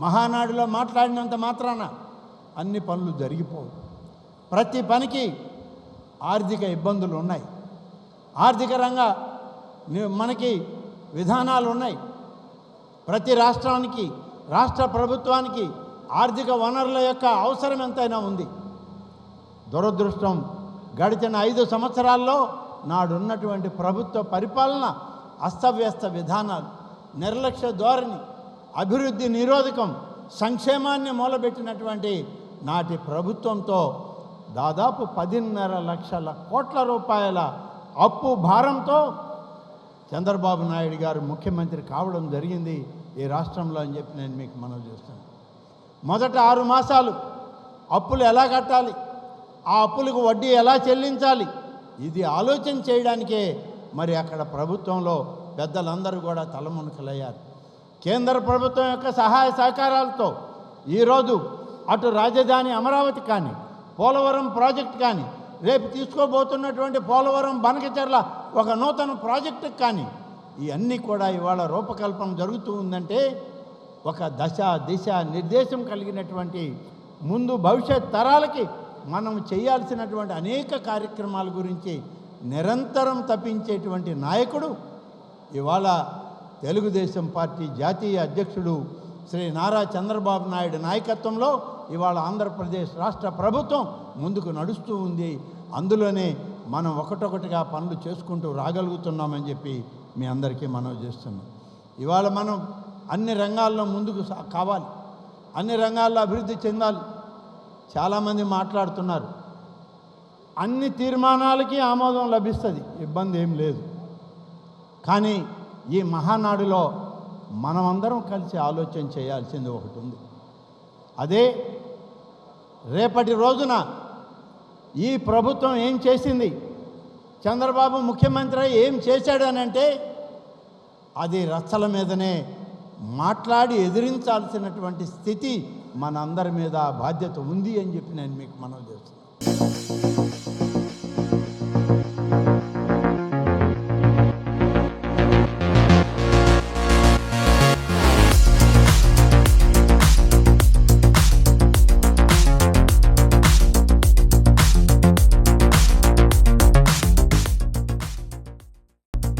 మహానాడులో మాట్లాడినంత మాత్రాన అన్ని పనులు జరిగిపోవు. ప్రతి పనికి ఆర్థిక ఇబ్బందులు ఉన్నాయి. ఆర్థిక రంగ మనకి విధానాలు ఉన్నాయి. ప్రతి రాష్ట్రానికి రాష్ట్ర ప్రభుత్వానికి ఆర్థిక వనరుల యొక్క అవసరం ఎంతైనా ఉంది. దురదృష్టం గడిచిన ఐదు సంవత్సరాల్లో నాడున్నటువంటి ప్రభుత్వ పరిపాలన అస్తవ్యస్త విధానాలు నిర్లక్ష్య ధోరణి అభివృద్ధి నిరోధకం సంక్షేమాన్ని మూలబెట్టినటువంటి నాటి ప్రభుత్వంతో దాదాపు పదిన్నర లక్షల కోట్ల రూపాయల అప్పు భారంతో చంద్రబాబు నాయుడు గారు ముఖ్యమంత్రి కావడం జరిగింది ఈ రాష్ట్రంలో అని చెప్పి నేను మీకు మనవి చేస్తాను. మొదట ఆరు మాసాలు అప్పులు ఎలా కట్టాలి? ఆ అప్పులకు వడ్డీ ఎలా చెల్లించాలి? ఇది ఆలోచన చేయడానికే మరి అక్కడ ప్రభుత్వంలో పెద్దలందరూ కూడా తలమునకలయ్యారు. కేంద్ర ప్రభుత్వం యొక్క సహాయ సహకారాలతో ఈరోజు అటు రాజధాని అమరావతి కానీ పోలవరం ప్రాజెక్ట్ కానీ రేపు తీసుకోబోతున్నటువంటి పోలవరం బనకచెర్ల ఒక నూతన ప్రాజెక్టు కానీ ఇవన్నీ కూడా ఇవాళ రూపకల్పన జరుగుతూ ఉందంటే ఒక దశ దిశ నిర్దేశం కలిగినటువంటి ముందు భవిష్యత్ తరాలకి మనం చేయాల్సినటువంటి అనేక కార్యక్రమాల గురించి నిరంతరం తప్పించేటువంటి నాయకుడు ఇవాళ తెలుగుదేశం పార్టీ జాతీయ అధ్యక్షుడు శ్రీ నారా చంద్రబాబు నాయుడు నాయకత్వంలో ఇవాళ ఆంధ్రప్రదేశ్ రాష్ట్ర ప్రభుత్వం ముందుకు నడుస్తూ ఉంది. అందులోనే మనం ఒకటొకటిగా పనులు చేసుకుంటూ రాగలుగుతున్నామని చెప్పి మీ అందరికీ మనవి చేస్తున్నాం. ఇవాళ మనం అన్ని రంగాల్లో ముందుకు సా- కావాలి. అన్ని రంగాల్లో అభివృద్ధి చెందాలి. చాలామంది మాట్లాడుతున్నారు. అన్ని తీర్మానాలకి ఆమోదం లభిస్తుంది. ఇబ్బంది ఏం లేదు. కానీ ఈ మహానాడులో మనమందరం కలిసి ఆలోచన చేయాల్సింది ఒకటి ఉంది. అదే రేపటి రోజున ఈ ప్రభుత్వం ఏం చేసింది? చంద్రబాబు ముఖ్యమంత్రి ఏం చేశాడనంటే అది రచ్చల మీదనే మాట్లాడి ఎదిరించాల్సినటువంటి స్థితి మనందరి మీద బాధ్యత ఉంది అని చెప్పి నేను మీకు మనం చేస్తున్నాను.